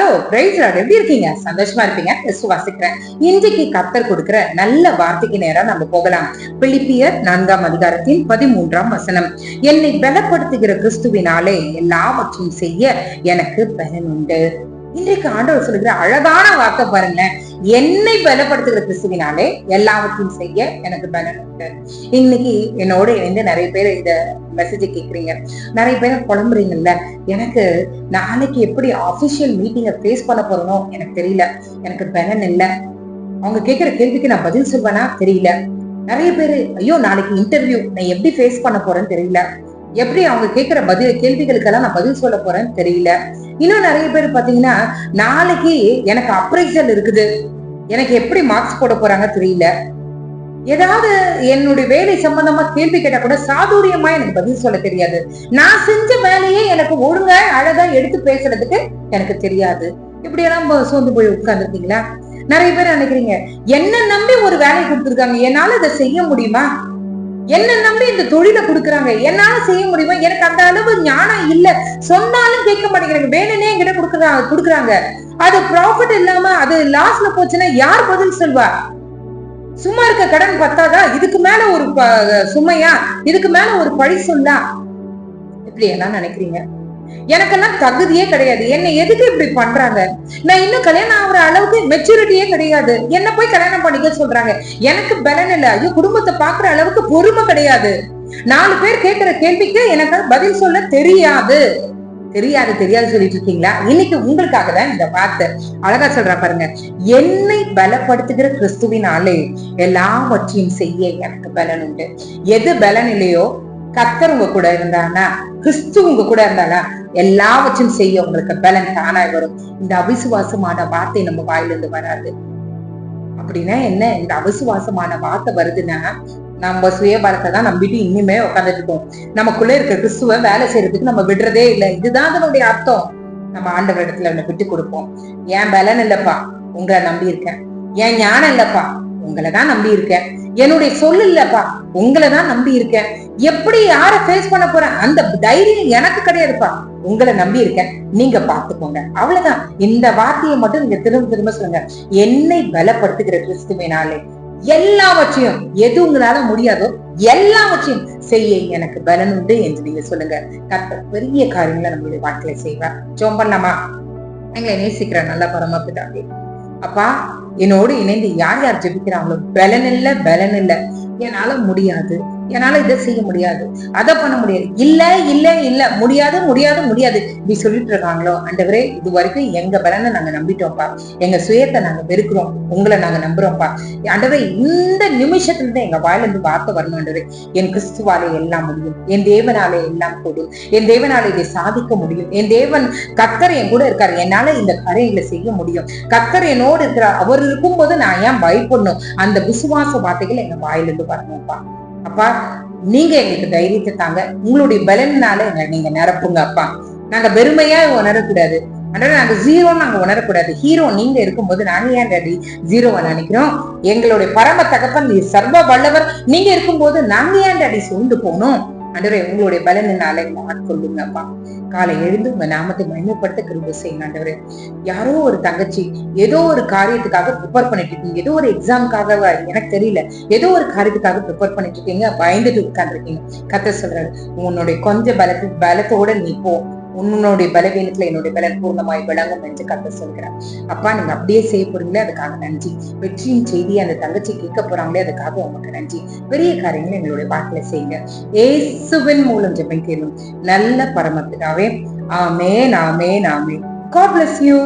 Price எப்படி இருக்கீங்க? சந்தோஷமா இருப்பீங்க? விசுவாசிக்கிறேன் இன்றைக்கு கத்தர் கொடுக்கிற நல்ல வார்த்தைக்கு நேரம் நம்ம போகலாம். பிலிப்பியர் நான்காம் அதிகாரத்தின் பதிமூன்றாம் வசனம். என்னை பலப்படுத்துகிற கிறிஸ்துவினாலே எல்லாவற்றையும் செய்ய எனக்கு பலன் உண்டு. இன்றைக்கு ஆண்டவர் சொல்லுகிற அழகான வார்த்தை பாருங்களேன். என்னை பலப்படுத்துகிற கிறிஸ்துவினாலே எல்லாவற்றையும் செய்ய எனக்கு பலன் உண்டு. இன்னைக்கு என்னோட இணைந்து நிறைய பேர் இந்த மெசேஜை கேக்குறீங்க. நிறைய பேர் குழம்புறீங்கல்ல எனக்கு நாளைக்கு எப்படி அஃபிஷியல் மீட்டிங்கை ஃபேஸ் பண்ண போறனோ எனக்கு தெரியல. எனக்கு பலன் இல்லை. அவங்க கேட்குற கேள்விக்கு நான் பதில் சொல்வேனா? தெரியல. நிறைய பேரு ஐயோ நாளைக்கு இன்டர்வியூ நான் எப்படி ஃபேஸ் பண்ண போறேன்னு தெரியல. எப்படி அவங்க கேட்கிற பதில் கேள்விகளுக்கெல்லாம் நான் பதில் சொல்ல போறேன்னு தெரியல. இன்னும் நிறைய பேர் பாத்தீங்கன்னா நாளைக்கு எனக்கு அப்ரைசல் இருக்குது. எனக்கு எப்படி மார்க்ஸ் போட போறாங்க தெரியல. ஏதாவது என்னுடைய வேலை சம்பந்தமா கேள்வி கேட்டா கூட சாதுரியமா எனக்கு பதில் சொல்ல தெரியாது. நான் செஞ்ச வேலையே எனக்கு ஒழுங்கா அழகா எடுத்து பேசுறதுக்கு எனக்கு தெரியாது. இப்படி எல்லாம் சோர்ந்து போய் உட்கார்ந்துருக்கீங்களா? நிறைய பேர் நினைக்கிறீங்க என்ன நம்பி ஒரு வேலை கொடுத்துருக்காங்க என்னால இதை செய்ய முடியுமா? என்ன நம்பி இந்த தொழிலை கொடுக்குறாங்க. என்னால செய்ய முடியுமா? எனக்கு அந்த அளவு ஞானம் இல்ல. சொன்னாலும் கேட்க மாட்டேங்கிறாங்க. வேணும்னே என்கிட்ட கொடுக்குறாங்க கொடுக்குறாங்க. அது ப்ராஃபிட் இல்லாம அது லாஸ்ல போச்சுன்னா யார் பதில் சொல்வா? சும்மா இருக்க கடன் பத்தாதா? இதுக்கு மேல ஒரு ப- சுமையா? இதுக்கு மேல ஒரு பழி சொல்லா இப்படி எல்லாம் நினைக்கிறீங்க. எனக்கெல்லாம் தகுதியே கிடையாது. என்ன எதுக்கு இப்படி பண்றாங்க? நான் இன்னும் கல்யாணம் ஆகுற அளவுக்கு மெச்சூரிட்டியே கிடையாது. என்ன போய் கல்யாணம் பண்ணிக்க சொல்றாங்க. எனக்கு பலன் இல்ல. ஐயோ குடும்பத்தை பாக்குற அளவுக்கு பொறுமை கிடையாது. நாலு பேர் கேட்கிற கேள்விக்கு எனக்கு பதில் சொல்ல தெரியாது. தெரியாது தெரியாது சொல்லிட்டு இருக்கீங்களா? இன்னைக்கு உங்களுக்காக தான் இந்த வார்த்தை. அழகா சொல்ற பாருங்க. என்னை பலப்படுத்துகிற கிறிஸ்துவினாலே எல்லாவற்றையும் செய்ய எனக்கு பலன் உண்டு. எது பலன் இல்லையோ கத்தர் உங்க கூட இருந்தானா? கிறிஸ்து உங்க கூட இருந்தானா? எல்லாவற்றையும் செய்ய உங்களுக்கு பலன் தானாய் வரும். இந்த அவிசுவாசமான வார்த்தை நம்ம வாயிலிருந்து வராது. அப்படின்னா என்ன? இந்த அவிசுவாசமான வார்த்தை வருதுன்னா நம்ம சுயபலத்தை தான் நம்பிட்டு இன்னுமே உட்காந்துட்டு இருக்கோம் நமக்குள்ள இருக்க கிறிஸ்துவ வேலை செய்யறதுக்கு நம்ம விடுறதே இல்லை. இதுதான் அதனுடைய அர்த்தம். நம்ம ஆண்டவர் இடத்துல விட்டு கொடுப்போம். ஏன் பலன் இல்லப்பா. உங்களை நம்பி இருக்கேன் ஏன் ஞானம் இல்லப்பா. உங்களை தான் நம்பி இருக்கேன். என்னுடைய சொல் இல்லப்பா உங்களை தான் நம்பி இருக்கேன். எப்படி யார ஃபேஸ் பண்ண போறேன்? அந்த தைரியம் எனக்கு கிடையாதுப்பா. உங்களை நம்பி இருக்கேன். நீங்க பாத்துக்கோங்க அவ்வளவுதான். இந்த வார்த்தையை மட்டும் நீங்க திரும்ப திரும்ப சொல்லுங்க. என்னை பலப்படுத்துகிற கிறிஸ்துவினாலே எல்லாவற்றையும் எது உங்களால முடியாதோ எல்லாவற்றையும் செய்ய எனக்கு பலன் உண்டு என்று நீங்க சொல்லுங்க. கத்த பெரிய காரியங்களை நம்மளுடைய வாழ்க்கையில செய்வார். ஜோம் பண்ணலாமா? எங்களை நேசிக்கிற நல்ல பரமபிதாவே அப்பா என்னோடு இணைந்து யார் யார் ஜெபிக்கிறாங்களோ பலன் இல்ல பலன் இல்ல. என்னால முடியாது. என்னால இதை செய்ய முடியாது. அதை பண்ண முடியாது. இல்ல இல்ல இல்ல. முடியாது முடியாது முடியாது. இப்படி சொல்லிட்டு இருக்காங்களோ அண்டவரே இது வரைக்கும் எங்க பலனை நாங்க நம்பிட்டோம்ப்பா. எங்க சுயத்தை நாங்க வெறுக்கிறோம் உங்களை நாங்க நம்புறோம்ப்பா. ஆண்டவரே இந்த நிமிஷத்துல இருந்து எங்க வாயில இருந்து வார்த்தை வரணும் ஆண்டவரே. என் கிறிஸ்துவாலே எல்லாம் முடியும். என் தேவனாலே எல்லாம் கூடும் என் தேவனாலே இதை சாதிக்க முடியும். என் தேவன் கத்தர் என் கூட இருக்காரு. என்னால இந்த கரையில செய்ய முடியும். கத்தர் என்னோடு இருக்கிறார். அவர் இருக்கும்போது நான் ஏன் பயப்படணும்? அந்த விசுவாச வார்த்தைகள் எங்க வாயிலிருந்து வரணும்ப்பா. அப்பா நீங்க எங்களுக்கு தைரியத்தை தாங்க. உங்களுடைய பலனால எங்களை நீங்க நிரப்புங்க அப்பா. நாங்க பெருமையா உணரக்கூடாது. அதனால நாங்க ஜீரோ நாங்க உணரக்கூடாது. ஹீரோ நீங்க இருக்கும்போது நாங்க ஏன் டாடி ஜீரோவை நினைக்கிறோம்? எங்களுடைய பரம தகப்பன் நீ சர்வ வல்லவர். நீங்க இருக்கும்போது நாங்க ஏன் டாடி சூழ்ந்து போனோம் அன்றே உங்களுடைய பலனால எங்களை ஆட்கொள்ளுங்கப்பா காலை எழுந்து உங்க நாமத்தை மகிமைப்படுத்த கிருப செய்யுங்க ஆண்டவரே. யாரோ ஒரு தங்கச்சி ஏதோ ஒரு காரியத்துக்காக ப்ரிப்பேர் பண்ணிட்டு இருக்கீங்க. ஏதோ ஒரு எக்ஸாமுக்காக எனக்கு தெரியல. ஏதோ ஒரு காரியத்துக்காக ப்ரிப்பேர் பண்ணிட்டு இருக்கீங்க. பயந்துட்டு உட்காந்துருக்கீங்க கத்த சொல்றாரு உன்னுடைய கொஞ்ச பலத்து பலத்தோட நீ போ. உன்னுடைய பலவீனத்துல என்னுடைய பலன் பூர்ணமாய் விளங்கும் என்று கத்த சொல்கிறார். அப்பா நீங்க அப்படியே செய்ய போறீங்களே அதுக்காக நன்றி. வெற்றியின் செய்தி அந்த தங்கச்சி கேட்க போறாங்களே அதுக்காக உங்களுக்கு நன்றி. பெரிய காரியங்களை எங்களுடைய வாழ்க்கையில செய்யுங்க. ஏசுவின் மூலம் ஜெபம் கேளும் நல்ல பரமத்துக்காவே ஆமே நாமே நாமே God bless you.